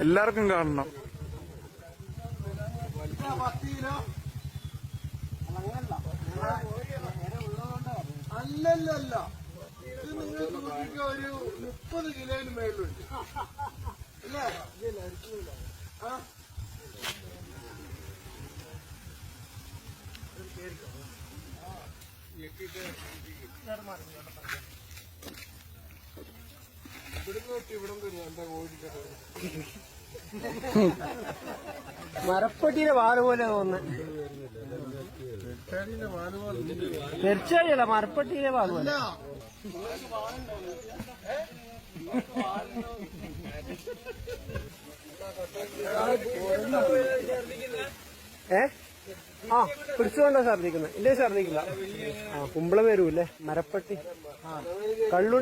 എല്ലാവർക്കും കാണണം. അല്ലല്ലല്ല. ഇത് നിങ്ങൾ നോക്കിക്കോ ഒരു മുപ്പത് കിലോയിന് മേലുണ്ട് അല്ലേ? ആ. ഇവിടെ നോക്കി ഇവിടെ എന്താ കോഴിക്കട്ട മരപ്പട്ടിയുടെ വാൽ പോലെ തോന്നുന്നു. തീർച്ചയായില്ല മരപ്പട്ടിയുടെ വാൽ പോലെ. ഏ? ആ പിടിച്ചുകൊണ്ടാ ഛർദിക്കുന്നത് ഇല്ലേ ഛർദിക്കില്ല ആ കുമ്പളം വരൂല്ലേ? മരപ്പട്ടി. കള്ളു